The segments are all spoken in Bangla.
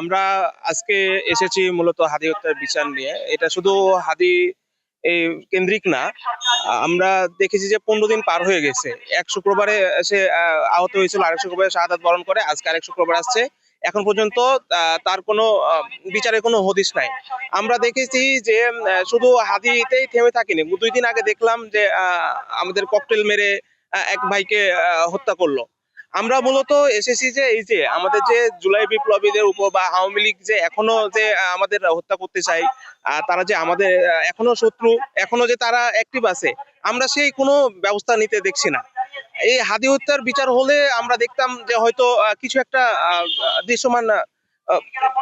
আমরা আজকে এসেছি মূলত হাদি হত্যার বিচার নিয়ে। এটা শুধু হাদি কেন্দ্রিক না আমরা দেখেছি যে পনেরো দিন পার হয়ে গেছে। এক শুক্রবারে সে আহ, আহত হয়েছিল আরেক শুক্রবারে শাহাদাত বরণ করে আজকে আরেক শুক্রবার আসছে। এখন পর্যন্ত তার কোনো আহ, বিচারের কোনো হদিস নাই। আমরা দেখেছি যে শুধু হাদিতেই থেমে থাকিনি। দুই দিন আগে দেখলাম যে আমাদের ককটেল মেরে এক ভাইকে হত্যা করল। আমরা মূলত এসেছি যে, এই যে, আমাদের যে জুলাই বিপ্লবীদের উপর বা আওয়ামী লীগ যে এখনও যে আমাদের হত্যা করতে চাই তারা যে আমাদের এখনও শত্রু, এখনও যে তারা অ্যাক্টিভ আছে, আমরা সেই কোনো ব্যবস্থা নিতে দেখছি না। এই হাদি হত্যার বিচার হলে আমরা দেখতাম যে হয়তো কিছু একটা দৃশ্যমান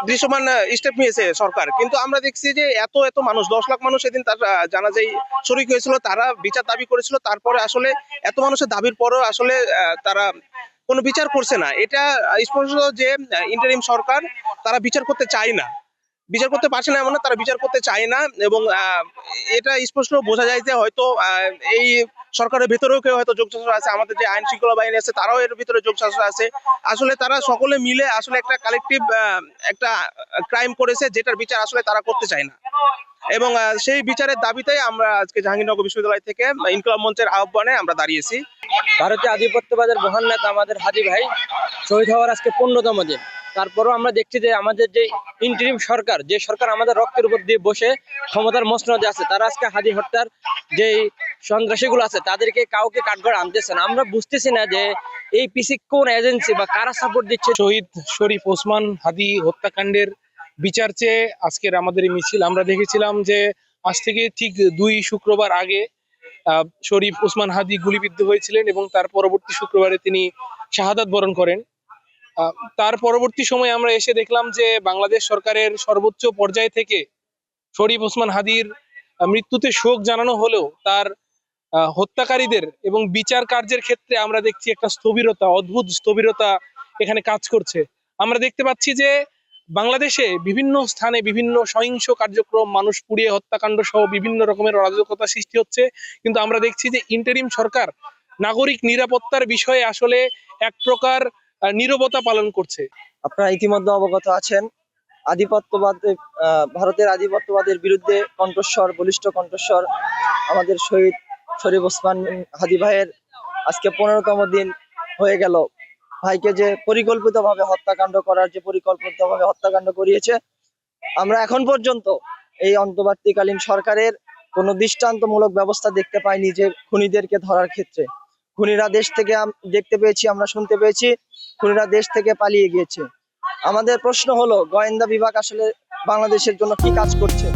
দৃশ্যমান স্টেপ নিয়েছে সরকার। কিন্তু আমরা দেখছি যে এত এত মানুষ, দশ লাখ মানুষ সেদিন তার জানাজাই শরিক হয়েছিল, তারা বিচার দাবি করেছিল, তারপরে আসলে এত মানুষের দাবির পরেও আসলে তারা কোনো বিচার করছে না। এটা স্পষ্ট যে ইন্টারিম সরকার তারা বিচার করতে চায় না। বিচার করতে পারছে না এমন না, তারা বিচার করতে চায় না এবং এটা স্পষ্ট বোঝা যায় যে হয়তো এই সরকারের ভেতরেও কেউ হয়তো যোগসাজশ আছে আমাদের যে আইন শৃঙ্খলা বাহিনী আছে তারাও এর ভিতরে যোগসাজশ আছে। আসলে তারা সকলে মিলে আসলে একটা কালেকটিভ একটা ক্রাইম করেছে যেটার বিচার আসলে তারা করতে চায় না। এবং সেই বিচারের দাবিতেই আমরা আজকে জাহাঙ্গীরনগর বিশ্ববিদ্যালয় থেকে ইনকলাব মঞ্চের আহ্বানে আমরা দাঁড়িয়েছি। ভারতীয় আধিপত্যবাদের মহান নেতা আমাদের হাদি ভাই শহীদ হওয়ার আজকে পনেরোতম দিন। তারপরও আমরা দেখছি যে আমাদের যে ইন্টারিম সরকার, যে সরকার আমাদের রক্তের উপর দিয়ে বসে ক্ষমতার মসনদে আছে, তারা আজকে হাদি হত্যার যে সন্ত্রাসীগুলো আছে, তাদেরকে কাউকে কাঠগড় আনতেছে না। আমরা বুঝতেছি না যে এই পিসি কোন এজেন্সি বা কারা সাপোর্ট দিচ্ছে? শহীদ শরীফ ওসমান হাদি হত্যাকাণ্ডের বিচার চেয়ে আজকের আমাদের এই মিছিল, আমরা দেখেছিলাম যে আজ থেকে ঠিক দুই শুক্রবার আগে শরীফ ওসমান হাদি গুলিবিদ্ধ হয়েছিলেন এবং তার পরবর্তী শুক্রবারে তিনি শাহাদাত বরণ করেন। তার পরবর্তী সময়ে আমরা এসে দেখলাম যে বাংলাদেশ সরকারের সর্বোচ্চ পর্যায় থেকে শরীফ ওসমান হাদির মৃত্যুতে শোক জানানো হলেও তার হত্যাকারীদের এবং বিচার কার্যের ক্ষেত্রে আমরা দেখছি একটা স্থবিরতা, অদ্ভুত স্থবিরতা এখানে কাজ করছে। আমরা দেখতে পাচ্ছি যে বাংলাদেশে বিভিন্ন স্থানে বিভিন্ন সহিংস কার্যক্রম, মানুষ পুড়িয়ে হত্যাকাণ্ড সহ বিভিন্ন রকমের অরাজকতা সৃষ্টি হচ্ছে। কিন্তু আমরা দেখছি যে ইন্টারিম সরকার নাগরিক নিরাপত্তার বিষয়ে আসলে এক প্রকার নীরবতা পালন করছে। আপনারা ইতিমধ্যে অবগত আছেন, আধিপত্যবাদ ভারতের আধিপত্যবাদের বিরুদ্ধে কণ্ঠস্বর, বলিষ্ঠ কণ্ঠস্বর আমাদের শহীদ শরীফ ওসমান হাদি ভাইয়ের আজকে পনেরোতম দিন হয়ে গেল। ভাইকে যে পরিকল্পিতভাবে হত্যাকাণ্ড করার, যে পরিকল্পিতভাবে হত্যাকাণ্ড করিয়েছে, আমরা এখন পর্যন্ত এই অন্তর্বর্তীকালীন সরকারের কোনো দৃষ্টান্তমূলক ব্যবস্থা দেখতে পাইনি যে খুনিদেরকে ধরার ক্ষেত্রে। খুনিরা দেশ থেকে দেখতে পেয়েছি, আমরা শুনতে পেয়েছি, খুনিরা দেশ থেকে পালিয়ে গিয়েছে। আমাদের প্রশ্ন হলো, গোয়েন্দা বিভাগ আসলে বাংলাদেশের জন্য কি কাজ করছে?